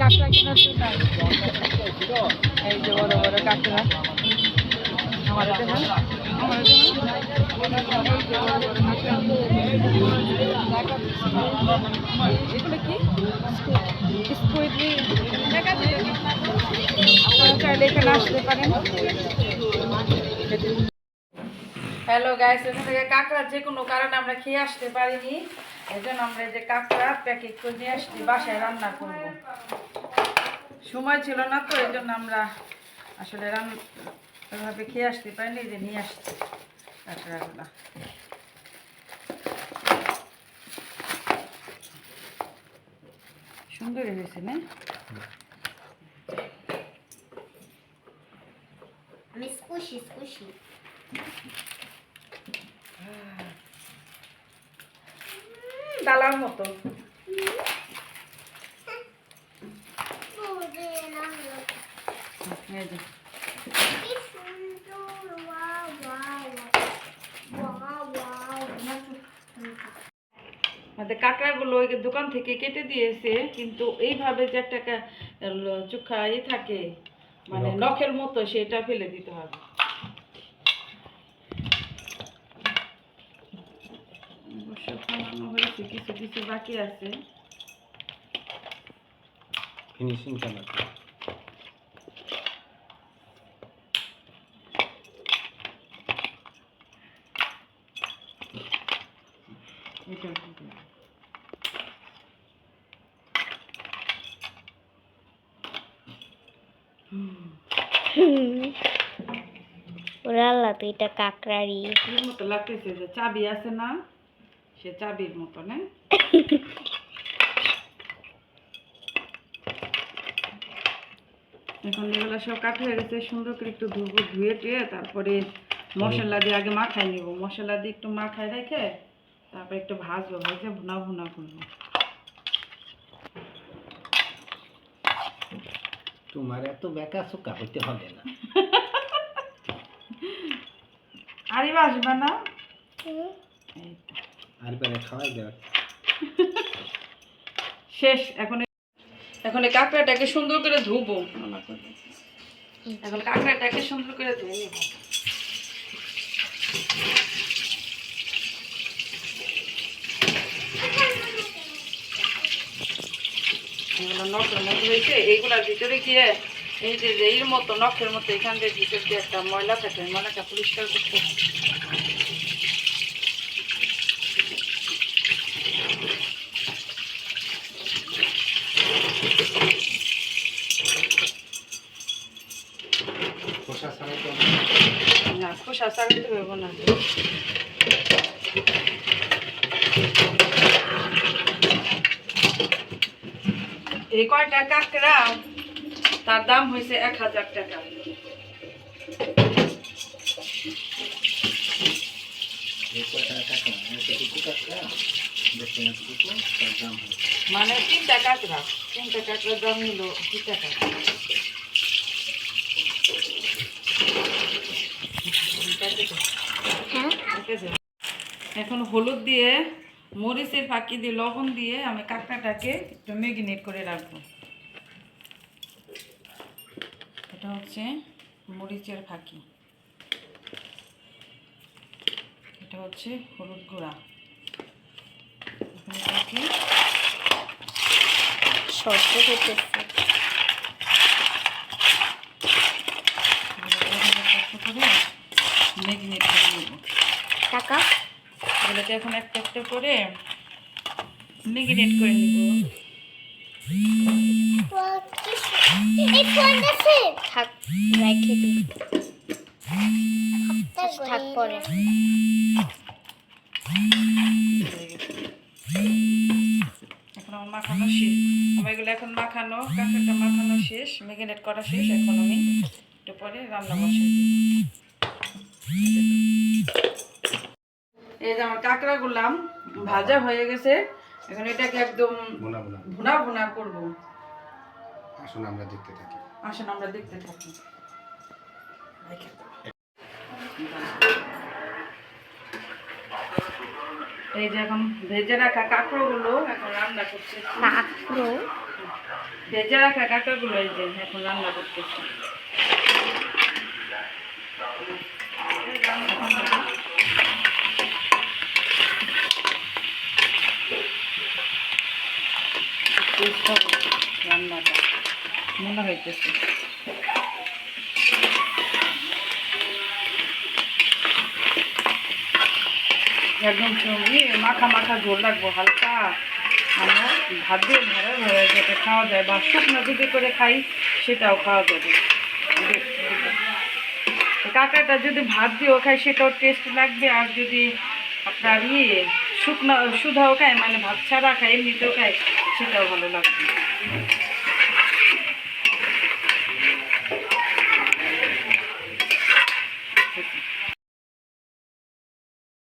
কাঁকড়া কেনার জন্য এই যে বড় বড় কাঁকড়া কাঁকড়া এগুলো কি? আপনারা চাইলে এখানে আসতে পারেন। হ্যালো গাইস এখান থেকে কাঁকড়া যে কোনো কারণে আমরা খেয়ে আসতে পারিনি এই জন্য আমরা এই যে কাঁকড়া প্যাকেট করে নিয়ে আসছি, বাসায় রান্না করব। সময় ছিল না তো এই জন্য আমরা আসলে রান্না ওইভাবে খেয়ে আসতে পারিনি, যে নিয়ে আসছি কাঁকড়াগুলা। সুন্দর হয়েছে, না? আমি স্কুশি স্কুশি ডালার মতো। এই যে। আমাদের কাঁকড়াগুলো ওই দোকান থেকে কেটে দিয়েছে কিন্তু এইভাবে যে একটা চোখা ইয়ে থাকে মানে নখের মতো সেটা ফেলে দিতে হবে। হয়েছে কিছু কিছু বাকি আছে ফিনিশিং চালাতে এটা ওরা আল্লাহ তো এটা কাকড়ারি মতো লাগতেছে যে চাবি আছে না সে চাবির মতো না? এখন এগুলো সব কাট হয়ে গেছে সুন্দর করে একটু ধুবো ধুয়ে টুয়ে তারপরে মশলা দিয়ে আগে মাখাই নিব। মশলা দিয়ে একটু মাখাই রেখে তারপরে একটু ভাজবো ভেজে ভুনা ভুনা করব। তোমার এত বেকা চোকা হইতে হবে না। আরে বাসবা না। আর পরে খাওয়াই দেওয়া শেষ, এখন এখন এই কাঁকড়াটাকে সুন্দর করে ধুবো। এখন কাঁকড়াটাকে সুন্দর করে ধুয়ে নেব নখের মতো হয়েছে এইগুলার ভিতরে গিয়ে এই যে এর মতো, নখের মতো এখান দিয়ে ভিতর দিয়ে একটা ময়লা থাকে, ময়লাটা পরিষ্কার করতে খোসা ছাড়াই তো না খোসা ছাড়াতে হবে না এই কয়টা কাঁকড়া? তার দাম হয়েছে এক হাজার টাকা। মানে তিনটা কাঁকড়া। তিনটা কাঁকড়ার দাম হলো দু টাকা এখন হলুদ দিয়ে, মরিচের ফাঁকি দিয়ে, লবণ দিয়ে আমি কাঁকড়াটাকে একটু ম্যাগিনেট করে রাখব। এটা হচ্ছে মরিচের ফাঁকি। এটা হচ্ছে হলুদ গুঁড়া। এটাকে টাকা। এগুলোকে এখন একটা একটা করে ম্যাগনেট করে নেব। এখন আমার মাখানো শেষ আমার এগুলো এখন মাখানো কাঁকড়াটা মাখানো শেষ, ম্যাগনেট করা শেষ। এখন আমি একটু পরে রান্না দিই এই কাঁকড়া গুলাম ভাজা হয়ে গেছে। এখন এটাকে একদম বোনা বোনা ভুনা ভুনা করব। আসুন আমরা দেখতে থাকি। আসেন আমরা দেখতে থাকি। এই যে এখন ভেজে রাখা কাঁকড়গুলো এখন রান্না করতেছি কাকড়ো ভেজে রাখা কাঁকড়গুলো এই যে এখন রান্না করতেছি। চেষ্টা করছি রান্নাটা মনে হইতেছে একদম সঙ্গে মাখা মাখা ঝোল রাখব হালকা, আমরা ভাত দিয়ে ভরা ভরা যেটা খাওয়া যায় বা শুকনো যদি করে খাই, সেটাও খাওয়া যাবে। কাঁকড়াটা যদি ভাত দিয়েও খাই সেটাও টেস্ট লাগবে, আর যদি আপনার ইয়ে শুকনো শুধাও খায় মানে ভাত ছাড়া খায় এমনিতেও খায় সেটাও ভালো লাগবে।